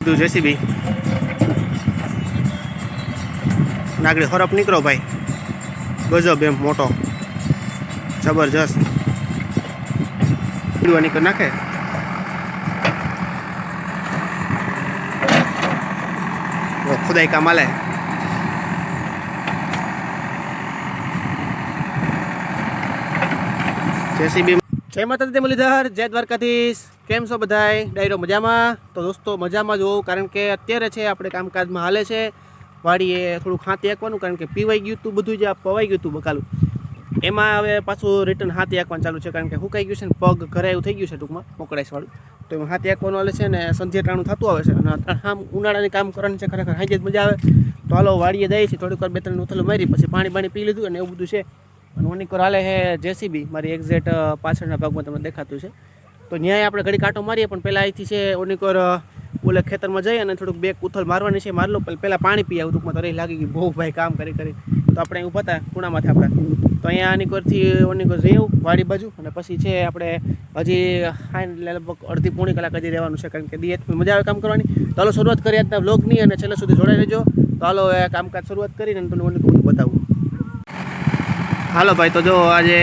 બધું જેસીબી નાગડી હરફ નીકળો ભાઈ. ગજબ એમ મોટો. જબરજસ્ત. પીડવા નીકળ નાખે. ઓ, ખુદાઈ કામ આલે જેસીબી જય માતાજી મુરલીધર, જય દ્વારકાધીશ. કેમ છો બધાય? ડાયરો મજામાં? તો દોસ્તો, મજામાં જ હોઉં, કારણ કે અત્યારે છે, આપણે કામકાજમાં હાલે છે. વાડીએ થોડું હાથી આંકવાનું કારણ કે પીવાઈ ગયું હતું બધું જે પવાઈ ગયું હતું બકાલું. એમાં હવે પાછું રિટર્ન હાથી આંકવાનું ચાલુ છે, કારણ કે હુકાઈ ગયું છે ને, પગ ઘરે એવું થઈ ગયું છે, ટૂંકમાં, મોકળાઈશવાળું. તો એમાં હાથી આંકવાનું હાલે છે ને, સંધ્યા ટાણું થતું આવે છે, અને આમ ઉનાળાની કામ કરવાની છે, ખરેખર હાજે જ મજા આવે. તો હાલો, વાડીએ જાય છીએ, થોડીક વાર બે ત્રણ ઉથલું મારી, પછી પાણી પાણી પી લીધું અને એવું બધું છે. અને ઓનિકોર હાલે હે જેસીબી, મારી એક્ઝેક્ટ પાછળના ભાગમાં તમને દેખાતું છે. તો ન્યાય આપણે ઘડી કાંટો મારીએ, પણ પહેલાં અહીંથી છે ઓનિકોર ઓલે ખેતરમાં જઈ અને થોડુંક બે ઉથલ મારવાની છે, મારલો પહેલાં પાણી પી આવું ટૂંકમાં તો રહી લાગી ગઈ બહુ ભાઈ કામ કરી કરી. તો આપણે ઊભા હતા, ખૂણામાંથી આપણે. તો અહીંયા અનિકોરથી ઓનિકોર જઈ વાડી બાજુ, અને પછી છે આપણે હજી હાઈ લગભગ અડધી પોણી કલાક હજી રહેવાનું છે, કારણ કે દી મજા આવે કામ કરવાની. તો હાલો શરૂઆત કરી આજના બ્લોગની અને છેલ્લે સુધી જોડાઈ રહેજો. તો હાલો કામકાજ શરૂઆત કરીને તમને ઓનિકોર બતાવું. હાલો ભાઈ, તો જો આજે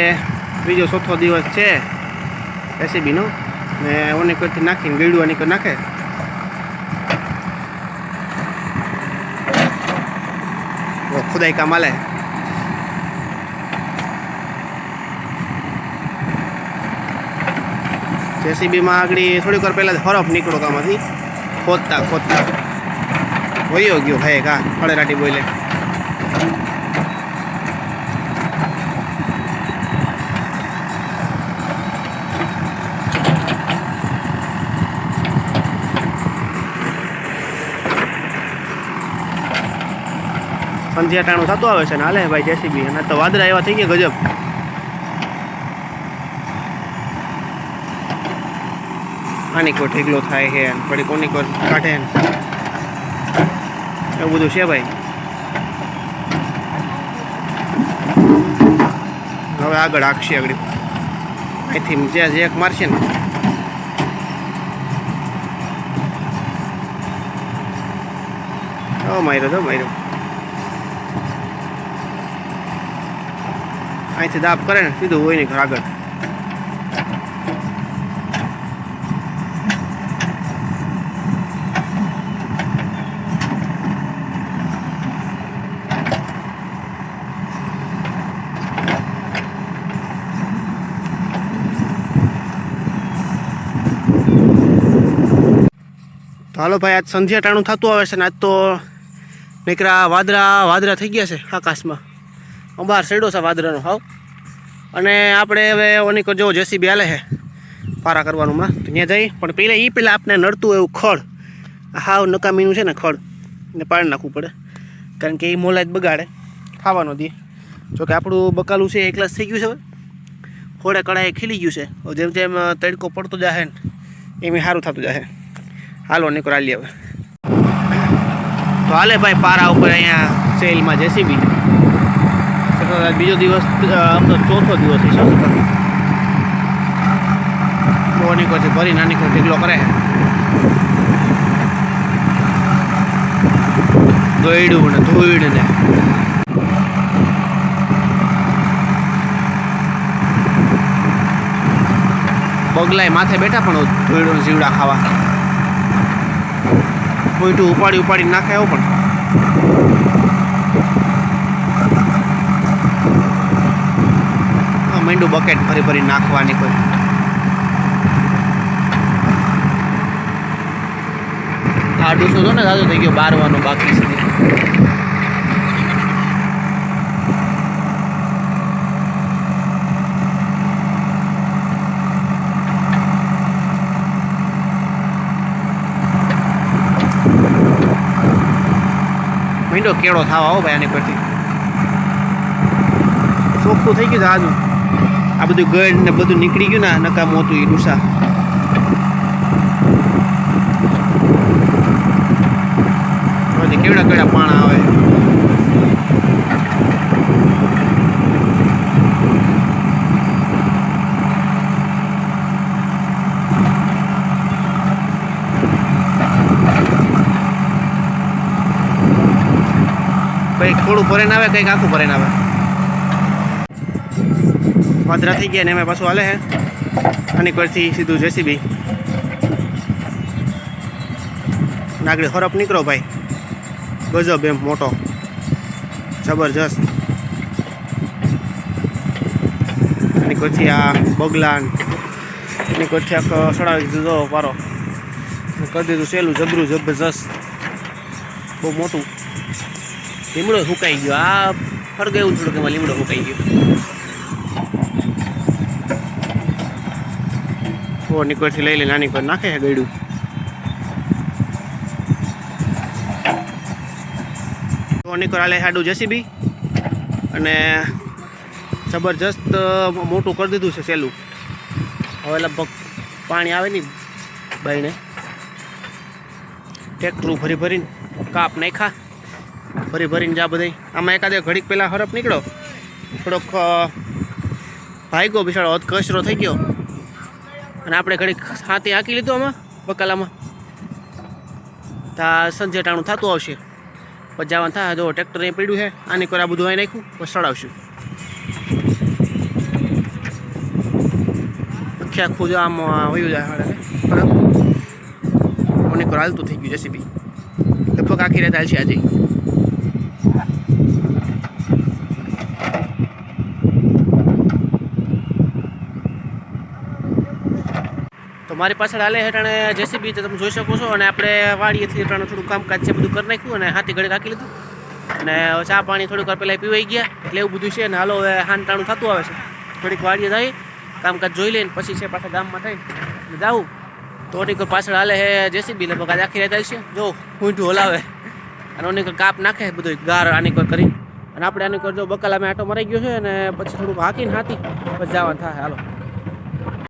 બીજો ચોથો દિવસ છે રેસીપીનો ને. ઓને કોઈથી નાખીને ગળ્યું આની કોઈ નાખે? ઓ, ખુદાઈ કામ આલે જેસીબીમાં આગળ થોડીક વાર પહેલાં હરફ નીકળો કામાંથી ખોદતા ખોદતા. વયો ગયો ભાઈ કા ફળેરાટી બોલે. સંધ્યા ટાણું થતું આવે છે ને હાલે ભાઈ જેસીબી અને તો વાદળા એવા થઈ ગયા ગજબ. આની કોઈ ઠેકલો થાય છે પડી કોની કોઈ કાઢે એવું બધું છે ભાઈ. હવે આગળ આખશે આગળ. અહીંથી જ્યાં જે એક મારશે ને. માર્યો તો, માર્યો. અહીંથી દાબ કરે ને, સીધું હોય નહીં ઘર આગળ. હાલો ભાઈ, આજ સંધ્યા ટાણું થતું આવે છે ને, આજ તો નીકળ્યા વાદળા વાદરા થઈ ગયા છે આકાશમાં. અંબાર સેડો છે વાદળાનો હાવ. અને આપણે હવે ઓનિકો જો જેસીબી આલે છે, પારા કરવાનું હમણાં. તો ત્યાં જઈ, પણ પહેલાં એ પહેલાં આપણે નડતું એવું ખડ. હાવ નકામીનું છે ને ખડ. ને પાડી નાખવું પડે. કારણ કે એ મોલાજ બગાડે. ખાવાનો દે. જોકે આપણું બકાલું છે એકલાસ થઈ ગયું છે હવે. ખોડે કડાએ ખીલી ગયું છે. જેમ જેમ તડકો પડતો જશે ને, એમ સારું થતું જશે હાલો નીકળ હાલી હવે. તો હાલે ભાઈ પારા ઉપર અહીંયા સેલમાં જેસીબી. સતત બીજો દિવસ આમ ચોથો દિવસ છે શું બહુ નીકો ભરી નાની કોઈ ઢીકલો કરે ગયડું ને ધોઈડ ને. પગલાય માથે બેઠા પણ ધૂળો જીવડા ખાવા. કોઈટું ઉપાડી ઉપાડી નાખે એવું પણ. મીંડું બકેટ ભરી ભરી નાખવાની કોઈ. આ ડૂસો તો ને સાદો થઈ ગયો બારવાનો બાકી છે. મીંડો કેળો થવા હો ભાઈ આની પરથી. ચોખ્ખું થઈ ગયું આજુ આ બધું ગળ ને બધું નીકળી ગયું ને નકામું હતું એ ડુસા કેવડા કેવડા પાણા આવે કંઈક થોડું ભરે આવે કંઈક આખું ભરે આવે વાદરા થઈ ગયા ને એમાં પાછું હાલે હે. આની પરથી સીધું જેસીબી. નાગડી હરફ નીકળો ભાઈ. ગજબ એમ મોટો. જબરજસ્ત. એની પરથી આ બગલાન. એની પરથી આખો સડાવી દીધો પારો. કરી દીધું સહેલું જબરું જબરજસ્ત. બહુ મોટું. લીમડો સુકાઈ ગયો. આ ફરગે એવું થોડુંક એમાં લીમડો સુકાઈ ગયો. ઓ નીકળથી લઈ લઈ નાની પર નાખે છે ગયડું તો નિકોર આલે સાડું જેસીબી અને જબરજસ્ત મોટું કરી દીધું છે સહેલું હવે લગભગ પાણી આવે નહીં બાઈને ટ્રેક્ટરું ભરી ભરીને કાપ નાખ્યા. ભરી ભરીને જા બધાય. આમાં એકાદે ઘડીક પહેલાં હરફ નીકળ્યો. થોડોક ભાઈ ગયો અધ કચરો થઈ ગયો. અને આપણે ઘડીક હાથી હાંકી લીધું આમાં, બકાલામાં. તા સંજેટાણું થતું આવશે. પછી જવાનું થાય, જો ટ્રેક્ટર અહીં પડ્યું છે, આની કોઈ આ બધું અહીં નાખ્યું, પછી ચડાવશું. આખે આખું જો આમ વયું જાય હાડે. મને કોઈ હાલતું થઈ ગયું જેસીબી લગભગ આખી રાત હાલશે આજે. મારી પાછળ હાલે હેઠાણે જેસીબી તો તમે જોઈ શકો છો. અને આપણે વાડીએથી હેઠાણે થોડું કામકાજ છે, બધું કરી નાખ્યું અને હાથી ઘડી રાખી લીધું. અને ચા પાણી થોડીક વાર પહેલાં પીવાઈ ગયા, એટલે એવું બધું છે. ને હાલો, હવે હાન ટાણું થતું આવે છે. થોડીક વાડીએ થઈ કામકાજ જોઈ લઈને, પછી છે પાછા ગામમાં થઈ. જાવું તો ઓની પાછળ હાલે હે જેસીબી, લગભગ આજે આખી રાત છે. જો ઊંઠું હલાવે. અને ઓની કાપ નાખે બધું ગાર આની કોઈ કરી અને આપણે આની કોઈ જો બકાલા મેં આટો મરાઈ ગયો છે, અને પછી થોડુંક હાકીને હાથી. પછી જવાનું થાય, હાલો.